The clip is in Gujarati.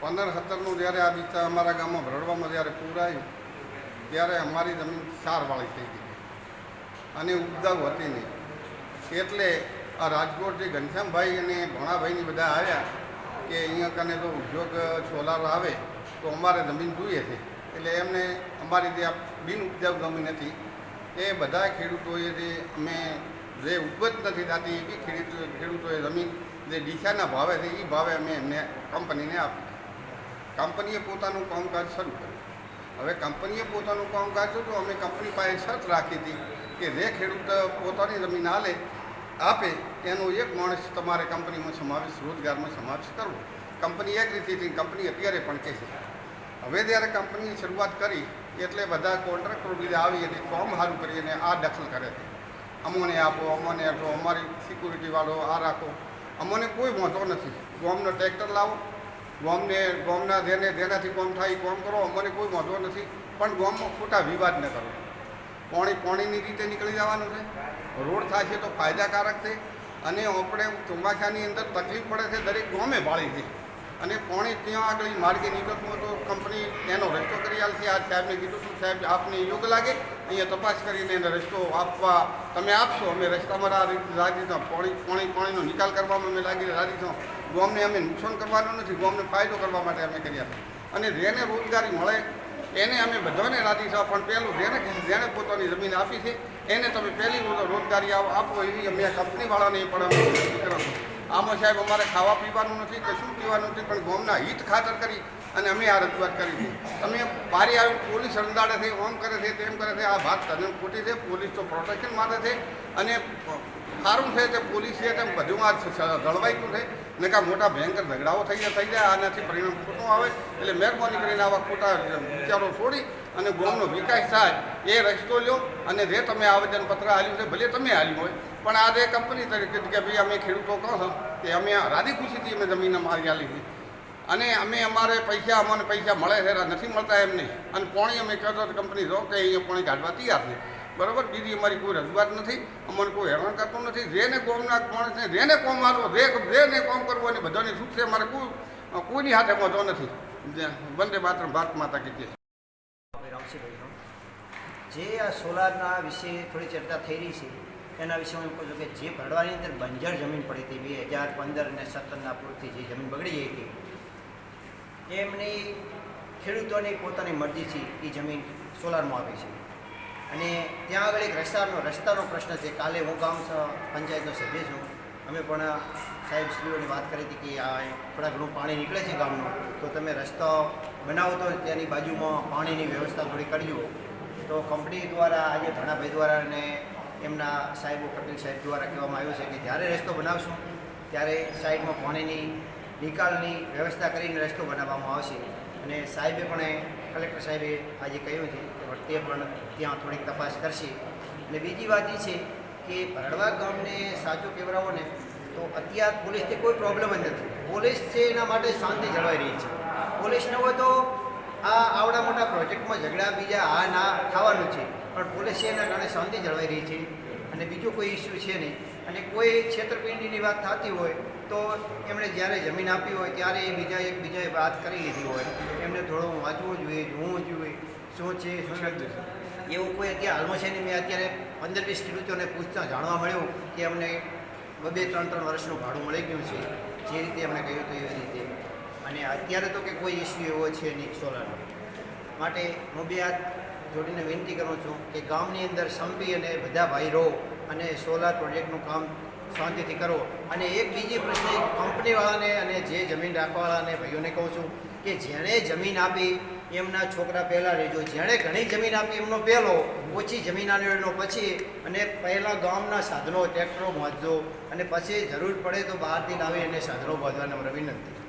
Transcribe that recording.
પંદર, સત્તરનું જ્યારે આ વિસ્તાર અમારા ગામમાં ભરડવામાં જ્યારે પૂર આવ્યું, ત્યારે અમારી જમીન સારવાળી થઈ ગઈ. અને ઉપજાઉ હતી નહીં. એટલે આ રાજકોટથી ઘનશ્યામભાઈ અને ભણાભાઈની બધા આવ્યા કે અહીંયા કને જો ઉદ્યોગ સોલાર આવે, તો અમારે જમીન જોઈએ છે. એટલે એમને અમારી જે બિન ઉપજાઉ જમીન હતી, એ બધા ખેડૂતોએ જે અમે જે ઉપજ નથી થતી એવી ખેડૂતો, ખેડૂતોએ જમીન જે ડીસાના ભાવે છે એ ભાવે અમે એમને કંપનીને આપી કંપનીએ પોતાનું કામકાજ શરૂ કર્યું. હવે કંપનીએ પોતાનું કામકાજ હતું અમે કંપની પાસે શરત રાખી હતી કે જે ખેડૂત પોતાની જમીન હાલે, આપે એનો એક માણસ તમારે કંપનીમાં સમાવેશ, રોજગારમાં સમાવેશ કરવો. કંપની એક રીતે કંપની અત્યારે પણ કહે છે. હવે જ્યારે કંપનીની શરૂઆત કરી, એટલે બધા કોન્ટ્રાક્ટરો બીજા આવી એટલે ફોર્મ સારું કરીને આ દખલ કરે છે અમોને આપો અમોને આપો, અમારી સિક્યુરિટીવાળો આ રાખો. અમને કોઈ વાંધો નથી. ગોમનો ટ્રેક્ટર લાવો ગોમને, ગોમના જેને જેનાથી કોમ થાય ગોમ કરો, અમને કોઈ વાંધો નથી. પણ ગોમમાં ખોટા વિવાદ ન કરો. પાણી, પાણીની રીતે નીકળી જવાનું છે. રોડ થાય છે તો ફાયદાકારક છે. અને આપણે ચોમાસાની અંદર તકલીફ પડે છે, દરેક ગોમે ભાળી છે અને પાણી ત્યાં આગળ માર્ગે નીકળતું તો કંપની એનો રસ્તો કરી આલશે. આ સાહેબને કીધું હતું સાહેબ, આપને યોગ લાગે? અહીંયા તપાસ કરીને એને રસ્તો આપવા તમે આપશો. અમે રસ્તામાં રાજી છો પાણી પાણી, પાણીનો નિકાલ કરવામાં અમે લાગી રાજી છો ગોમને અમે નુકસાન કરવાનું નથી. ગોમને ફાયદો કરવા માટે અમે કર્યા અને જેને રોજગારી મળે, એને અમે બધાને રાજી છો પણ પહેલું જેને જેણે પોતાની જમીન આપી છે. એને તમે પહેલી રોજગારી આપ- એવી અમે કંપનીવાળાને પણ અમે વિનંતી કરો આમાં સાહેબ અમારે ખાવા પીવાનું નથી, કશું પીવાનું નથી, પણ ગોમના હિત ખાતર કરી અને અમે આ રજૂઆત કરી છે. તમે બારી આવી પોલીસ અંદાડે છે, ઓમ કરે છે, તેમ કરે છે, આ વાત તદ્દન ખોટી છે, પોલીસ તો પ્રોટેક્શન માટે છે અને સારું છે તે પોલીસ છે તેમ બધું આ જળવાઈ ગયું છે. ને કાં મોટા ભયંકર ઝઘડાઓ થઈ જાય થઈ જાય, આનાથી પરિણામ ખોટું આવે. એટલે મહેરબાની કરીને આવા ખોટા વિચારો છોડી અને ગામનો વિકાસ થાય એ રસ્તો લ્યો અને જે તમે આવેદનપત્ર આપ્યું છે, ભલે તમે આપ્યું હોય, પણ આ જે કંપની તરીકે કે ભાઈ અમે ખેડૂતો કહો છો કે અમે રાધી ખુશીથી અમે જમીન અમારી લીધી અને અમે અમારે પૈસા, અમને પૈસા મળે છે નથી મળતા એમ અને પોણી અમે કહેતો કંપની જો કે અહીંયા પોણી કાઢવા તૈયાર છે. બરાબર? બીજી અમારી કોઈ રજૂઆત નથી. અમને કોઈ હેરાન કરતું નથી. જેને કોમના માણસને જેને કોમ મારવો જે જેને કોમ કરવું અને બધાની છૂટશે અમારે કોઈ, કોઈની હાથે વાંધો નથી. વંદે માત્ર ભારત માતા કીધી જે આ સોલારના વિશે થોડી ચર્ચા થઈ રહી છે, એના વિશે હું કહું છું કે જે ભરડવાની અંદર બંજર જમીન પડી હતી બે હજાર પંદર અને સત્તરના પૂરથી જે જમીન બગડી ગઈ હતી, એમની ખેડૂતોની પોતાની મરજીથી એ જમીન સોલારમાં આવી છે. અને ત્યાં આગળ એક રસ્તાનો રસ્તાનો પ્રશ્ન છે. કાલે હું ગામ પંચાયતનો સભ્ય છું. અમે પણ સાહેબ શ્રીઓની વાત કરી હતી કે આ થોડા ઘણું પાણી નીકળે છે ગામનું, તો તમે રસ્તો બનાવો તો તેની બાજુમાં પાણીની વ્યવસ્થા થોડી કરજો. તો કંપની દ્વારા આજે ભણાભાઈ દ્વારા અને એમના સાહેબો પટેલ સાહેબ દ્વારા કહેવામાં આવ્યું છે કે જ્યારે રસ્તો બનાવશું, ત્યારે સાઈડમાં પાણીની નિકાલની વ્યવસ્થા કરીને રસ્તો બનાવવામાં આવશે. અને સાહેબે પણ કલેક્ટર સાહેબે આજે કહ્યું છે કે તે પણ ત્યાં થોડીક તપાસ કરશે. અને બીજી વાત એ છે કે ભરડવા ગામને સાચું કહેવડાવો ને તો અત્યાર પોલીસથી કોઈ પ્રોબ્લેમ જ નથી. પોલીસ છે એના માટે શાંતિ જળવાઈ રહી છે. પોલીસ ન હોય તો આ આવડા મોટા પ્રોજેક્ટમાં ઝઘડા બીજા આ ના થવાનું છે. પણ પોલીસ છે એના કારણે શાંતિ જળવાઈ રહી છે. અને બીજો કોઈ ઇસ્યુ છે નહીં. અને કોઈ છેતરપિંડીની વાત થતી હોય તો એમણે જ્યારે જમીન આપી હોય ત્યારે એ બીજા એક બીજાએ વાત કરી લીધી હોય. એમને થોડું વાંચવું જોઈએ જોવું જોઈએ. શું છે શું નથી. એવું કોઈ અત્યારે હાલમાં છે નહીં. મેં અત્યારે પંદર વીસ ખેડૂતોને પૂછતા જાણવા મળ્યું કે અમને બબે ત્રણ ત્રણ વર્ષનું ભાડું મળી ગયું છે. જે રીતે એમણે કહ્યું હતું એવી રીતે. અને અત્યારે તો કે કોઈ ઇસ્યુ એવો છે નહીં સોલારનો માટે હું બે હાથ જોડીને વિનંતી કરું છું કે ગામની અંદર સંપી અને બધા ભાઈ રહો અને સોલાર પ્રોજેક્ટનું કામ શાંતિથી કરો. અને એક બીજી પ્રશ્ન કંપનીવાળાને અને જે જમીન રાખવાવાળાને ભાઈઓને કહું છું કે જેણે જમીન આપી એમના છોકરા પહેલાં રહેજો. જેણે ઘણી જમીન આપી, એમનો પહેલો, ઓછી જમીન આની એનો પછી અને પહેલાં ગામના સાધનો, ટ્રેક્ટરો બાંધજો અને પછી જરૂર પડે તો બહારથી લાવી અને સાધનો બાંધવાની વિનંતી